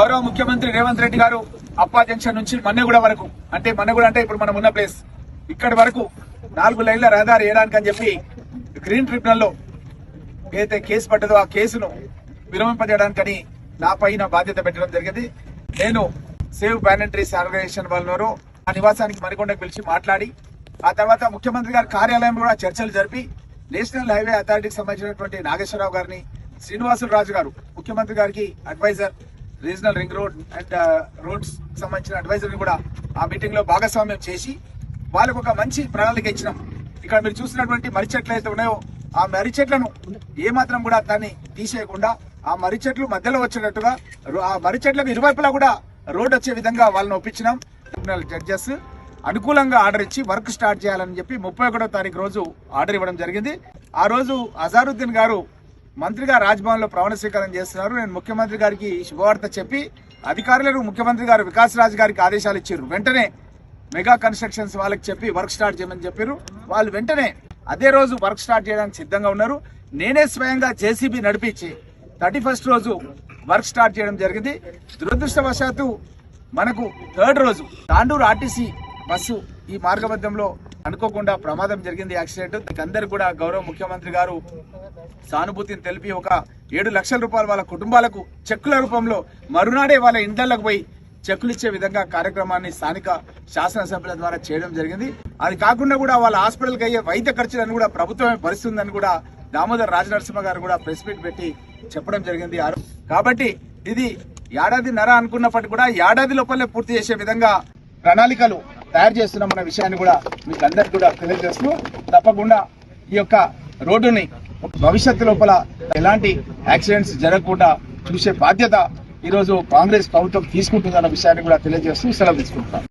గౌరవ ముఖ్యమంత్రి రేవంత్ రెడ్డి గారు అప్పా జంక్షన్ నుంచి మన్నెగూడ వరకు. అంటే మన్నెగూడ అంటే ఇప్పుడు మనం ఉన్న ప్లేస్. ఇక్కడి వరకు నాలుగు లైన్ల రహదారి వేయడానికి అని చెప్పి గ్రీన్ ట్రిబ్యునల్లో ఏదైతే కేసు పడ్డదో ఆ కేసును విరమింపజేయడానికని నా పైన బాధ్యత పెట్టడం జరిగింది. నేను సేవ్ ప్యానెంట్రీస్ ఆర్గనైజేషన్ వాళ్ళను ఆ నివాసానికి మరికొండకు పిలిచి మాట్లాడి ఆ తర్వాత ముఖ్యమంత్రి గారి కార్యాలయం కూడా చర్చలు జరిపి నేషనల్ హైవే అథారిటీకి సంబంధించినటువంటి నాగేశ్వరరావు గారిని శ్రీనివాసులు రాజు గారు ముఖ్యమంత్రి గారికి advisor regional ring road and roads సంబంధించిన అడ్వైజర్ని కూడా ఆ మీటింగ్లో భాగస్వామ్యం చేసి వాళ్ళకు ఒక మంచి ప్రణాళిక ఇచ్చినాం. ఇక్కడ మీరు చూసినటువంటి మర్రి చెట్లు అయితే ఉన్నాయో ఆ మర్రి చెట్లను ఏమాత్రం కూడా దాన్ని తీసేయకుండా ఆ మర్రి చెట్లు మధ్యలో వచ్చేటట్టుగా రో- ఆ మర్రి చెట్లకు ఇరువైపులా కూడా రోడ్ వచ్చే విధంగా వాళ్ళని ఒప్పించినాం. ట్రిబ్యునల్ జడ్జెస్ అనుకూలంగా ఆర్డర్ ఇచ్చి వర్క్ స్టార్ట్ చేయాలని చెప్పి ముప్పై ఒకటో తారీఖు రోజు ఆర్డర్ ఇవ్వడం జరిగింది. ఆ రోజు అజారుద్దీన్ గారు మంత్రిగా రాజ్భవన్లో ప్రమాణ స్వీకారం చేస్తున్నారు. నేను ముఖ్యమంత్రి గారికి శుభవార్త చెప్పి అధికారులకు ముఖ్యమంత్రి గారు వికాస్ రాజ్ గారికి ఆదేశాలు ఇచ్చారు. వెంటనే మెగా కన్స్ట్రక్షన్స్ వాళ్ళకి చెప్పి వర్క్ స్టార్ట్ చేయమని చెప్పారు. వాళ్ళు వెంటనే అదే రోజు వర్క్ స్టార్ట్ చేయడానికి సిద్ధంగా ఉన్నారు. నేనే స్వయంగా జేసీబీ నడిపించి థర్టీ ఫస్ట్ రోజు వర్క్ స్టార్ట్ చేయడం జరిగింది. దురదృష్టవశాత్తు మనకు థర్డ్ రోజు తాండూరు ఆర్టీసీ బస్సు ఈ మార్గమధ్యంలో అనుకోకుండా ప్రమాదం జరిగింది యాక్సిడెంట్. అందరు కూడా గౌరవ ముఖ్యమంత్రి గారు సానుభూతిని తెలిపి ఒక ఏడు లక్షల రూపాయలు వాళ్ళ కుటుంబాలకు చెక్కుల రూపంలో మరునాడే వాళ్ళ ఇండ్లకు పోయి చెక్కులు ఇచ్చే విధంగా కార్యక్రమాన్ని స్థానిక శాసనసభ్యుల ద్వారా చేయడం జరిగింది. అది కాకుండా కూడా వాళ్ళ హాస్పిటల్కి అయ్యే వైద్య ఖర్చులను కూడా ప్రభుత్వమే భరిస్తుందని కూడా దామోదర్ రాజనరసింహ గారు కూడా ప్రెస్ మీట్ పెట్టి చెప్పడం జరిగింది. కాబట్టి ఇది ఏడాది నర అనుకున్నప్పటికీ కూడా ఏడాది లోపలే పూర్తి చేసే విధంగా ప్రణాళికలు తయారు చేస్తున్నామన్న విషయాన్ని కూడా మీకు అందరికి కూడా తెలియజేస్తూ తప్పకుండా ఈ యొక్క రోడ్డుని భవిష్యత్తు లోపల ఎలాంటి యాక్సిడెంట్స్ జరగకుండా చూసే బాధ్యత ఈరోజు కాంగ్రెస్ ప్రభుత్వం తీసుకుంటుందన్న విషయాన్ని కూడా తెలియజేస్తూ సెలవు తీసుకుంటున్నాం.